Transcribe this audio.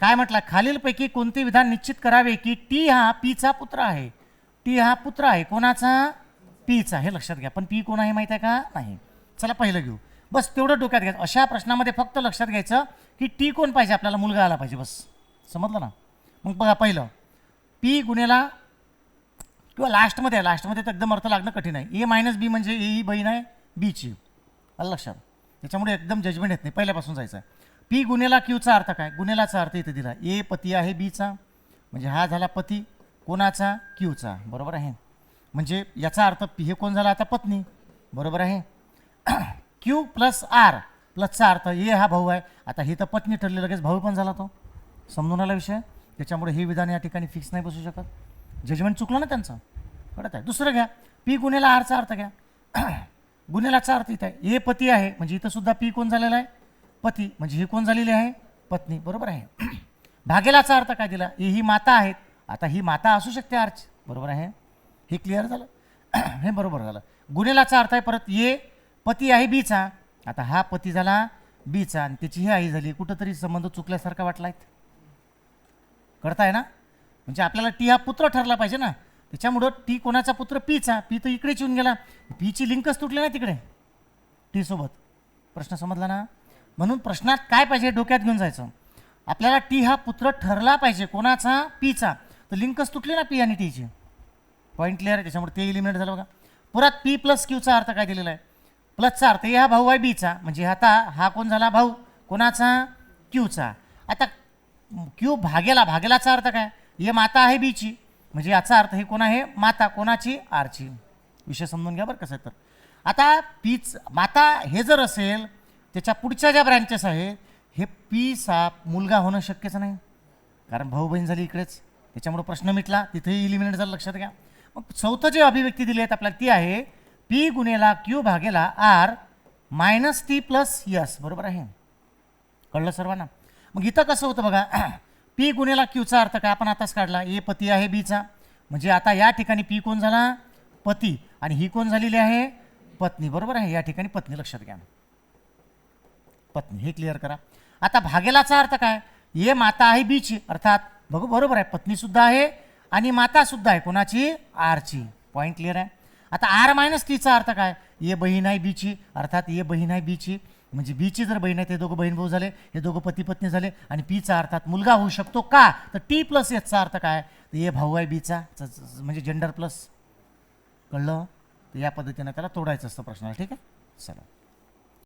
काय म्हटलं? खालीलपैकी कोणते विधान निश्चित करावे की टी हा पीचा पुत्र आहे? टी हा पुत्र आहे. कोणाचा? पीचा. हे लक्षात घ्या. पण पी कोण आहे माहिती आहे का? नाही. चला पहिलं घेऊ. बस तेवढं डोक्यात घ्या. अशा प्रश्नामध्ये फक्त लक्षात घ्यायचं की टी कोण पाहिजे? आपल्याला मुलगा आला पाहिजे. बस. समजलं ना? मग बघा पहिलं. पी गुन्हेला किंवा लास्टमध्ये आहे लास्टमध्ये तर एकदम अर्थ लागणं कठीण आहे. ए मायनस बी म्हणजे ए ही बहीण आहे. बीची. आलं लक्षात? त्याच्यामुळे एकदम जजमेंट येत नाही. पहिल्यापासून जायचं आहे. पी गुन्हेला क्यूचा अर्थ काय? गुन्हेलाचा अर्थ इथे दिला. ए पती आहे बीचा. म्हणजे हा झाला पती. कोणाचा? क्यूचा. बरोबर आहे? म्हणजे याचा अर्थ पी हे कोण झाला? आता पत्नी. बरोबर आहे? Q plus R. प्लसचा अर्थ ए हा भाऊ आहे. आता हे तर पत्नी ठरली लगेच भाऊ पण झाला तो. समजून आला विषय? त्याच्यामुळे हे विधान या ठिकाणी फिक्स नाही बसू शकत. जजमेंट चुकलं ना त्यांचं? कळत आहे? दुसरं घ्या. पी गुन्हेला आरचा अर्थ घ्या. गुन्हेलाचा अर्थ इथं आहे. ए पती आहे. म्हणजे इथं सुद्धा पी कोण झालेला आहे? पती म्हणजे ही कोण झालेली आहे? पत्नी. बरोबर आहे. भागेलाचा अर्थ काय दिला? ए ही माता आहेत. आता ही माता असू शकते आर्च. बरोबर आहे? हे क्लिअर झालं? हे बरोबर झालं. गुन्हेलाचा अर्थ आहे परत ये पती आहे बीचा. आता हा पती झाला बीचा आणि त्याची ही आई झाली. कुठंतरी संबंध चुकल्यासारखा वाटला आहेत कळताय ना? म्हणजे आपल्याला टी हा पुत्र ठरला पाहिजे ना. त्याच्यामुळं टी कोणाचा पुत्र? पीचा. पी तर इकडेच येऊन गेला. पीची लिंकच तुटली ना तिकडे. टी सोबत. प्रश्न समजला ना? म्हणून प्रश्नात काय पाहिजे डोक्यात घेऊन जायचं? आपल्याला टी हा पुत्र ठरला पाहिजे. कोणाचा? पीचा. तर लिंकच तुटली ना पी आणि टीची. पॉईंट क्लिअर आहे? त्याच्यामुळे ते इलिमिनेट झालं बघा. पुरात पी प्लस क्यूचा अर्थ काय दिलेला आहे? प्लसचा अर्थ ए हा भाऊ आहे बीचा म्हणजे आता हा कोण झाला? भाऊ. कोणाचा? क्यूचा आता क्यू भागेला. भागेलाचा अर्थ काय? हे माता आहे बीची म्हणजे याचा अर्थ हे कोण आहे? माता. कोणाची? आरची विषय समजून घ्या बरं कसं आहे तर. आता पीच माता हे जर असेल त्याच्या पुढच्या ज्या ब्रँचेस आहेत हे पी साप मुलगा होणं शक्यच नाही. कारण भाऊ बहीण झाली इकडेच. त्याच्यामुळं प्रश्न मिटला. तिथेही इलिमिनेट झालं लक्षात घ्या. मग चौथं जे अभिव्यक्ती दिली आहेत आपल्याला ती आहे पी गुन्हेला क्यू भागेला R minus T plus S बरोबर आहे? कळलं सर्वांना? मग इथं कसं होतं बघा? पी गुन्हेला क्यूचा अर्थ काय? आपण आताच काढला. ए पती आहे बीचा म्हणजे आता या ठिकाणी पी कोण झाला? पती. आणि ही कोण झालेली आहे? पत्नी. बरोबर आहे? या ठिकाणी पत्नी. लक्षात घ्या. पत्नी हे क्लिअर करा. आता भागेलाचा अर्थ काय? ये माता आहे बीची अर्थात बघू बरोबर आहे पत्नीसुद्धा आहे आणि मातासुद्धा आहे. कोणाची? आरची. पॉईंट क्लिअर आहे? आता आर मायनस टीचा अर्थ काय? ये बहीण आहे बीची अर्थात ये बहीण आहे बीची. म्हणजे बीची जर बहीण आहे ते दोघं बहीण भाऊ झाले हे दोघं पती पत्नी झाले आणि पीचा अर्थात मुलगा होऊ शकतो का? तर टी प्लस याचा अर्थ काय? तर ये भाऊ आहे बीचा म्हणजे जेंडर प्लस कळलं? तर या पद्धतीनं त्याला तोडायचं असतं प्रश्नाला ठीक आहे? चला.